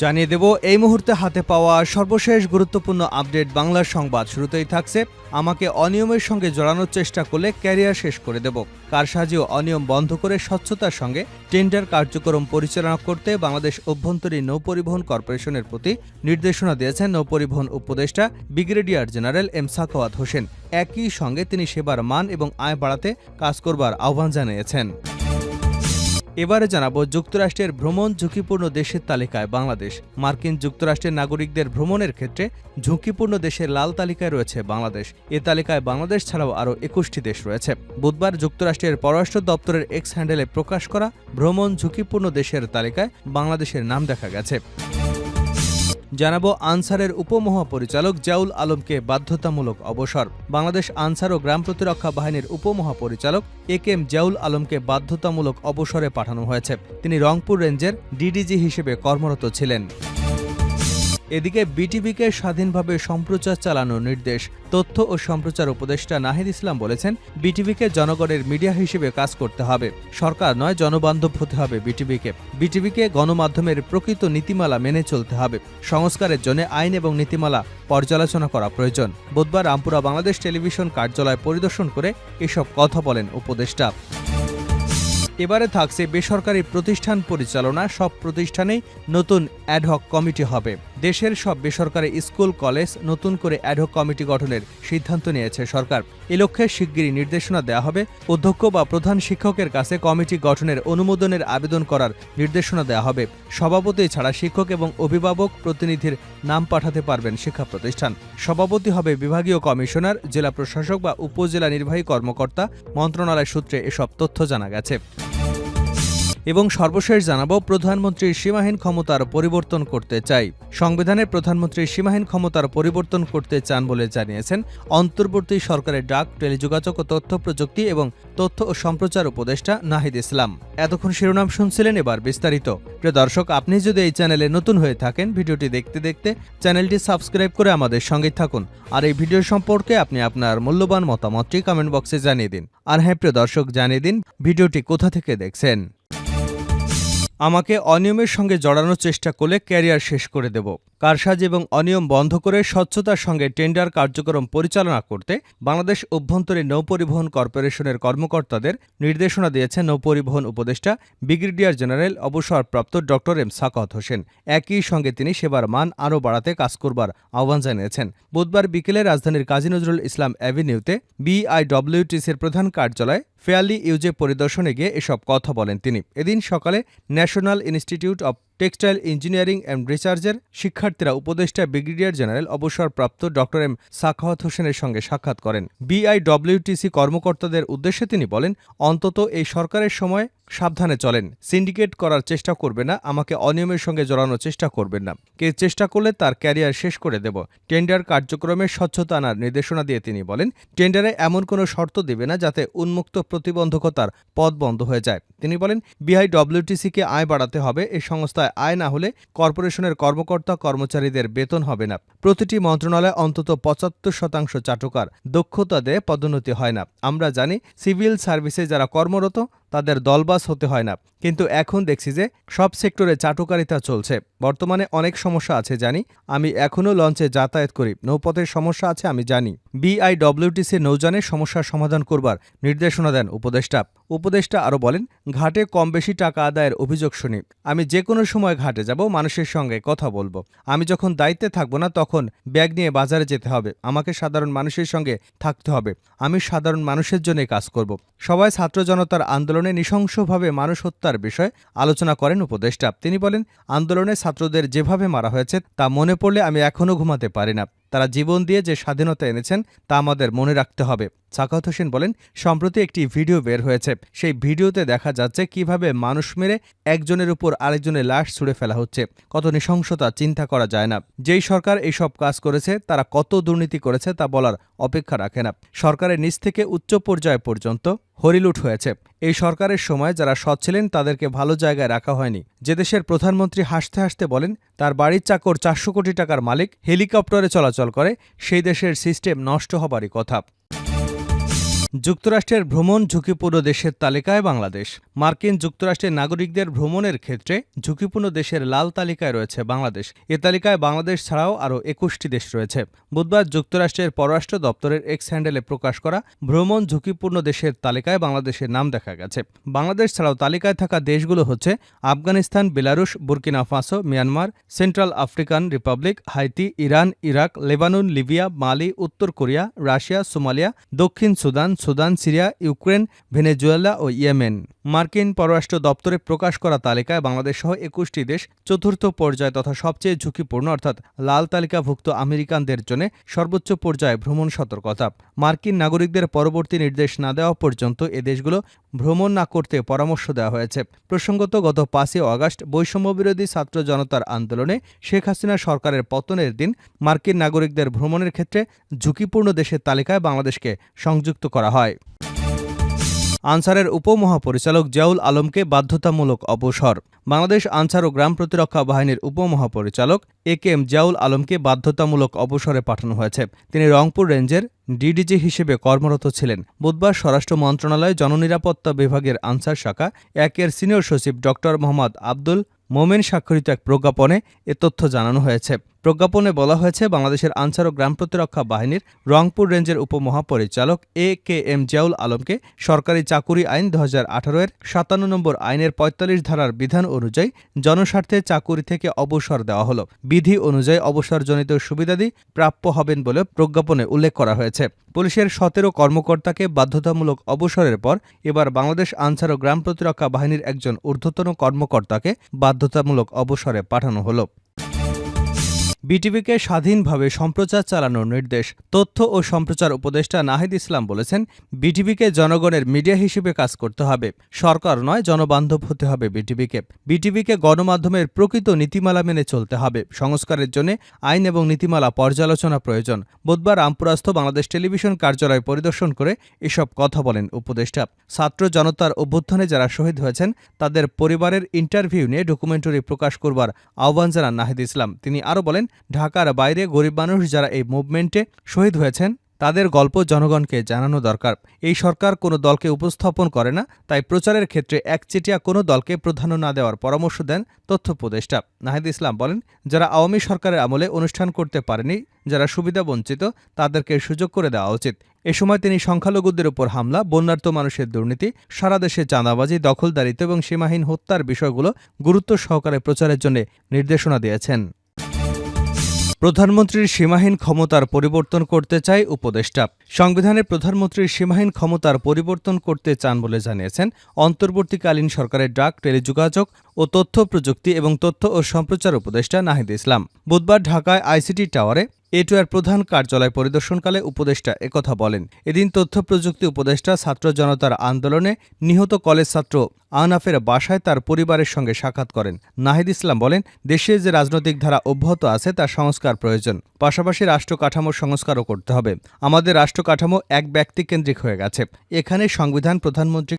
জানিয়ে দেব, এই মুহূর্তে হাতে পাওয়া সর্বশেষ গুরুত্বপূর্ণ আপডেট বাংলার সংবাদ। শুরুতেই থাকছে, আমাকে অনিয়মের সঙ্গে জড়ানোর চেষ্টা করলে ক্যারিয়ার শেষ করে দেব। কারসাজি ও অনিয়ম বন্ধ করে স্বচ্ছতার সঙ্গে টেন্ডার কার্যক্রম পরিচালনা করতে বাংলাদেশ অভ্যন্তরীণ নৌপরিবহন কর্পোরেশনের প্রতি নির্দেশনা দিয়েছেন নৌপরিবহন উপদেষ্টা, brigadier general M Sakhawat Hossain. একই সঙ্গে তিনি সেবার মান এবং আয় বাড়াতে কাজ করবার আহ্বান জানিয়েছেন। এবারে জানাব যুক্তরাষ্ট্রের ভ্রমণ ঝুঁকিপূর্ণ দেশের তালিকায় বাংলাদেশ। মার্কিন যুক্তরাষ্ট্রের নাগরিকদের ভ্রমণের ক্ষেত্রে ঝুঁকিপূর্ণ দেশের লাল তালিকায় রয়েছে বাংলাদেশ। এ তালিকায় বাংলাদেশ ছাড়াও আরও একুশটি দেশ রয়েছে। বুধবার যুক্তরাষ্ট্রের পররাষ্ট্র দপ্তরের এক্স হ্যান্ডেলে প্রকাশ করা ভ্রমণ ঝুঁকিপূর্ণ দেশের তালিকায় বাংলাদেশের নাম দেখা গেছে। জানাব আনসারের উপমহাপরিচালক জাউল আলমকে বাধ্যতামূলক অবসর। বাংলাদেশ আনসার ও গ্রাম প্রতিরক্ষা বাহিনীর উপমহাপরিচালক এ কে এম জাউল আলমকে বাধ্যতামূলক অবসরে পাঠানো হয়েছে। তিনি রংপুর রেঞ্জের ডিডিজি হিসেবে কর্মরত ছিলেন। এদিকে বিটিভিকে স্বাধীনভাবে সম্প্রচার চালানোর নির্দেশ তথ্য ও সম্প্রচার উপদেষ্টা নাহিদ ইসলাম বলেছেন বিটিভিকে জনগণের মিডিয়া হিসেবে কাজ করতে হবে। সরকার নয়, জনবান্ধব হতে হবে বিটিভিকে বিটিভিকে গণমাধ্যমের প্রকৃত নীতিমালা মেনে চলতে হবে। সংস্কারের জন্য আইন এবং নীতিমালা পর্যালোচনা করা প্রয়োজন। বুধবার রামপুরা বাংলাদেশ টেলিভিশন কার্যালয় পরিদর্শন করে এসব কথা বলেন উপদেষ্টা। এবারে থাকছে বেসরকারি প্রতিষ্ঠান পরিচালনা। সব প্রতিষ্ঠানেই নতুন অ্যাডহক কমিটি হবে। দেশের সব বেসরকারি স্কুল, কলেজ নতুন করে অ্যাডহক কমিটি গঠনের সিদ্ধান্ত নিয়েছে সরকার। এ লক্ষ্যে শিগগিরই নির্দেশনা দেওয়া হবে। অধ্যক্ষ বা প্রধান শিক্ষকের কাছে কমিটি গঠনের অনুমোদনের আবেদন করার নির্দেশনা দেওয়া হবে। সভাপতি ছাড়া শিক্ষক এবং অভিভাবক প্রতিনিধির নাম পাঠাতে পারবেন শিক্ষা প্রতিষ্ঠান। সভাপতি হবে বিভাগীয় কমিশনার, জেলা প্রশাসক বা উপজেলা নির্বাহী কর্মকর্তা। মন্ত্রণালয় সূত্রে এসব তথ্য জানা গেছে। এবং সর্বশেষ জানাব প্রধানমন্ত্রীর সীমাহীন ক্ষমতার পরিবর্তন করতে চাই। সংবিধানে প্রধানমন্ত্রীর সীমাহীন ক্ষমতার পরিবর্তন করতে চান বলে জানিয়েছেন অন্তর্বর্তী সরকারের ডাক, টেলিযোগাযোগ ও তথ্য প্রযুক্তি এবং তথ্য ও সম্প্রচার উপদেষ্টা নাহিদ ইসলাম। এতক্ষণ শিরোনাম শুনছিলেন এবার বিস্তারিত। প্রিয় দর্শক, আপনি যদি এই চ্যানেলে নতুন হয়ে থাকেন, ভিডিওটি দেখতে দেখতে চ্যানেলটি সাবস্ক্রাইব করে আমাদের সঙ্গে থাকুন। আর এই ভিডিও সম্পর্কে আপনি আপনার মূল্যবান মতামতটি কমেন্ট বক্সে জানিয়ে দিন। আর হ্যাঁ প্রিয় দর্শক, জানিয়ে দিন ভিডিওটি কোথা থেকে দেখছেন। আমাকে অনিয়মের সঙ্গে জড়ানোর চেষ্টা করলে ক্যারিয়ার শেষ করে দেব। কারসাজি এবং অনিয়ম বন্ধ করে স্বচ্ছতার সঙ্গে টেন্ডার কার্যক্রম পরিচালনা করতে বাংলাদেশ অভ্যন্তরীণ নৌপরিবহন কর্পোরেশনের কর্মকর্তাদের নির্দেশনা দিয়েছে নৌপরিবহন উপদেষ্টা, ব্রিগেডিয়ার জেনারেল অবসরপ্রাপ্ত ড. এম. সাকত হোসেন। একই সঙ্গে তিনি সেবার মান আরও বাড়াতে কাজ করবার আহ্বান জানিয়েছেন। বুধবার বিকেলে রাজধানীর কাজী নজরুল ইসলাম অ্যাভিনিউতে বিআইডব্লিউটিসির প্রধান কার্যালয়ে ফেয়ারলি ইউজে পরিদর্শনে গিয়ে এসব কথা বলেন তিনি। এদিন সকালে national institute of textile engineering and রিসার্চের শিক্ষার্থীরা উপদেষ্টা ব্রিগেডিয়ার জেনারেল অবসরপ্রাপ্ত ড এম সাখাওয়াত হোসেনের সঙ্গে সাক্ষাৎ করেন। বিআইডব্লিউটিসি কর্মকর্তাদের উদ্দেশ্যে তিনি বলেন, অন্তত এই সরকারের সময় সাবধানে চলেন। সিন্ডিকেট করার চেষ্টা করবে না, আমাকে অনিয়মের সঙ্গে জড়ানোর চেষ্টা করবেন না। কে চেষ্টা করলে তার ক্যারিয়ার শেষ করে দেব। টেন্ডার কার্যক্রমে স্বচ্ছতা আনার নির্দেশনা দিয়ে তিনি বলেন টেন্ডারে এমন কোনো শর্ত দেবে না যাতে উন্মুক্ত প্রতিবন্ধকতার পথ বন্ধ হয়ে যায়। তিনি বলেন বিআইডব্লিউটিসিকে আয় বাড়াতে হবে এই সংস্থায় আয় না হলে কর্পোরেশনের কর্মকর্তা কর্মচারীদের বেতন হবে না। প্রতিটি মন্ত্রণালয়ে অন্তত পঁচাত্তর শতাংশ চাটুকার। দক্ষতা দেয় পদোন্নতি হয় না। আমরা জানি, সিভিল সার্ভিসে যারা কর্মরত তাদের দলবাস হতে হয় না। কিন্তু এখন দেখছি যে সব সেক্টরে চাটুকারিতা চলছে। বর্তমানে অনেক সমস্যা আছে, জানি। আমি এখনও লঞ্চে যাতায়াত করি। নৌপথের সমস্যা আছে, আমি জানি। বিআইডব্লিউটিসি নৌযানের সমস্যার সমাধান করবার নির্দেশনা দেন উপদেষ্টা। উপদেষ্টা আরও বলেন, ঘাটে কম বেশি টাকা আদায়ের অভিযোগ শুনি। আমি যে কোনো সময় ঘাটে যাব, মানুষের সঙ্গে কথা বলব। আমি যখন দায়িত্বে থাকব না, তখন ব্যাগ নিয়ে বাজারে যেতে হবে। আমাকে সাধারণ মানুষের সঙ্গে থাকতে হবে। আমি সাধারণ মানুষের জন্য কাজ করব। সবাই ছাত্র জনতার আন্দোলনে নৃশংসভাবে মানুষ হত্যার বিষয়ে আলোচনা করেন উপদেষ্টা। তিনি বলেন, আন্দোলনে ছাত্রদের যেভাবে মারা হয়েছে তা মনে পড়লে আমি এখনও ঘুমাতে পারি না। তারা জীবন দিয়ে যে স্বাধীনতা এনেছেন তা আমাদের মনে রাখতে হবে। সাকাত হোসেন বলেন, সম্প্রতি একটি ভিডিও বের হয়েছে। সেই ভিডিওতে দেখা যাচ্ছে কীভাবে মানুষ মেরে একজনের উপর আরেকজনের লাশ ছুড়ে ফেলা হচ্ছে। কত নৃশংসতা, চিন্তা করা যায় না। যেই সরকার এইসব কাজ করেছে, তারা কত দুর্নীতি করেছে তা বলার অপেক্ষা রাখে না। সরকারের নিচ থেকে উচ্চ পর্যায় পর্যন্ত হরিলুট হয়েছে। এই সরকারের সময় যারা সৎ ছিলেন, তাদেরকে ভালো জায়গায় রাখা হয়নি। যে দেশের প্রধানমন্ত্রী হাসতে হাসতে বলেন, তার বাড়ির চাকর চারশো কোটি টাকার মালিক, হেলিকপ্টারে চলাচল করে সেই দেশের সিস্টেম নষ্ট হবারই কথা। যুক্তরাষ্ট্রের ভ্রমণ ঝুঁকিপূর্ণ দেশের তালিকায় বাংলাদেশ। মার্কিন যুক্তরাষ্ট্রের নাগরিকদের ভ্রমণের ক্ষেত্রে ঝুঁকিপূর্ণ দেশের লাল তালিকায় রয়েছে বাংলাদেশ। এ তালিকায় বাংলাদেশ ছাড়াও আরও একুশটি দেশ রয়েছে। বুধবার যুক্তরাষ্ট্রের পররাষ্ট্র দপ্তরের এক্স হ্যান্ডেলে প্রকাশ করা ভ্রমণ ঝুঁকিপূর্ণ দেশের তালিকায় বাংলাদেশের নাম দেখা গেছে। বাংলাদেশ ছাড়াও তালিকায় থাকা দেশগুলো হচ্ছে Afghanistan, Belarus, Burkina Faso, Myanmar, Central African Republic, Haiti, Iran, Iraq, Lebanon, Libya, Mali, উত্তর কোরিয়া, রাশিয়া, সোমালিয়া, দক্ষিণ Sudan Sudan, Syria, Ukraine, Venezuela ও ইয়েমেন। মার্কিন পররাষ্ট্র দপ্তরে প্রকাশ করা তালিকায় বাংলাদেশ সহ একুশটি দেশ চতুর্থ পর্যায়ে তথা সবচেয়ে ঝুঁকিপূর্ণ, অর্থাৎ লাল তালিকাভুক্ত আমেরিকানদের জন্য সর্বোচ্চ পর্যায়ে ভ্রমণ সতর্কতা। মার্কিন নাগরিকদের পরবর্তী নির্দেশ না দেওয়া পর্যন্ত এ দেশগুলো ভ্রমণ না করতে পরামর্শ দেওয়া হয়েছে। প্রসঙ্গত, গত পাঁচই আগস্ট বৈষম্যবিরোধী ছাত্র জনতার আন্দোলনে শেখ হাসিনা সরকারের পতনের দিন মার্কিন নাগরিকদের ভ্রমণের ক্ষেত্রে ঝুঁকিপূর্ণ দেশের তালিকায় বাংলাদেশকে সংযুক্ত করা হয়। আনসারের উপমহাপরিচালক জিয়াউল আলমকে বাধ্যতামূলক অবসর। বাংলাদেশ আনসার ও গ্রাম প্রতিরক্ষা বাহিনীর উপমহাপরিচালক এ কে এম জিয়াউল আলমকে বাধ্যতামূলক অবসরে পাঠানো হয়েছে। তিনি রংপুর রেঞ্জের ডিডিজি হিসেবে কর্মরত ছিলেন। বুধবার স্বরাষ্ট্র মন্ত্রণালয় জননিরাপত্তা বিভাগের আনসার শাখা একের সিনিয়র সচিব ড মোহাম্মদ আব্দুল মোমেন স্বাক্ষরিত এক প্রজ্ঞাপনে এ তথ্য জানানো হয়েছে। প্রজ্ঞাপনে বলা হয়েছে, বাংলাদেশের আনসার ও গ্রাম প্রতিরক্ষা বাহিনীর রংপুর রেঞ্জের উপমহাপরিচালক এ কে এম জিয়াউল আলমকে সরকারি চাকুরি আইন দু হাজার আঠারো এর সাতান্ন নম্বর আইনের পঁয়তাল্লিশ ধারার বিধান অনুযায়ী জনস্বার্থে চাকুরি থেকে অবসর দেওয়া হলো। বিধি অনুযায়ী অবসরজনিত সুবিধাদি প্রাপ্য হবেন বলে প্রজ্ঞাপনে উল্লেখ করা হয়েছে। পুলিশের সতেরো কর্মকর্তাকে বাধ্যতামূলক অবসরের পর এবার বাংলাদেশ আনসার ও গ্রাম প্রতিরক্ষা বাহিনীর একজন ঊর্ধ্বতন কর্মকর্তাকে বাধ্যতামূলক অবসরে পাঠানো হলো। বিটিভিকে স্বাধীনভাবে সম্প্রচার চালানোর নির্দেশ তথ্য ও সম্প্রচার উপদেষ্টা নাহিদ ইসলাম বলেছেন, বিটিভিকে জনগণের মিডিয়া হিসেবে কাজ করতে হবে। সরকার নয়, জনবান্ধব হতে হবে বিটিভিকে। বিটিভিকে গণমাধ্যমের প্রকৃত নীতিমালা মেনে চলতে হবে। সংস্কারের জন্য আইন এবং নীতিমালা পর্যালোচনা প্রয়োজন। বুধবার রামপুরাস্থ বাংলাদেশ টেলিভিশন কার্যালয় পরিদর্শন করে এসব কথা বলেন উপদেষ্টা। ছাত্র জনতার অভ্যুত্থানে যারা শহীদ হয়েছেন, তাদের পরিবারের ইন্টারভিউ নিয়ে ডকুমেন্টারি প্রকাশ করবার আহ্বান জানান নাহিদ ইসলাম। তিনি আরও বলেন ঢাকার বাইরে গরিব মানুষ যারা এই মুভমেন্টে শহীদ হয়েছেন, তাদের গল্প জনগণকে জানানো দরকার। এই সরকার কোনো দলকে উপস্থাপন করে না, তাই প্রচারের ক্ষেত্রে একচেটিয়া কোনো দলকে প্রাধান্য না দেওয়ার পরামর্শ দেন তথ্য উপদেষ্টা। নাহিদ ইসলাম বলেন, যারা আওয়ামী সরকারের আমলে অনুষ্ঠান করতে পারেনি, যারা সুবিধা বঞ্চিত, তাদেরকে সুযোগ করে দেওয়া উচিত। এ সময় তিনি সংখ্যালঘুদের উপর হামলা, বন্যার্ত মানুষের দুর্নীতি, সারা দেশে চাঁদাবাজি, দখলদারিত্ব এবং সীমাহীন হত্যার বিষয়গুলো গুরুত্ব সহকারে প্রচারের জন্য নির্দেশনা দিয়েছেন। প্রধানমন্ত্রীর সীমাহীন ক্ষমতার পরিবর্তন করতে চায় উপদেষ্টা। সংবিধানে প্রধানমন্ত্রীর সীমাহীন ক্ষমতার পরিবর্তন করতে চান বলে জানিয়েছেন অন্তর্বর্তীকালীন সরকারের ডাক, টেলিযোগাযোগ ও তথ্য প্রযুক্তি এবং তথ্য ও সম্প্রচার উপদেষ্টা নাহিদ ইসলাম। বুধবার ঢাকায় আইসিটি টাওয়ারে এটুয়ার প্রধান কার্যালয় পরিদর্শনকালে উপদেষ্টা একথা বলেন। এদিন তথ্য প্রযুক্তি উপদেষ্টা, ছাত্র জনতার আন্দোলনে নিহত কলেজ ছাত্র আনাফের বাসায় তার পরিবারের সঙ্গে সাক্ষাৎ করেন। নাহিদ ইসলাম বলেন, দেশে যে রাজনৈতিক ধারা অব্যাহত আছে, তার সংস্কার প্রয়োজন। পাশাপাশি রাষ্ট্র কাঠামোর সংস্কারও করতে হবে। আমাদের রাষ্ট্র কাঠামো এক ব্যক্তিকেন্দ্রিক হয়ে গেছে। এখানে সংবিধান প্রধানমন্ত্রী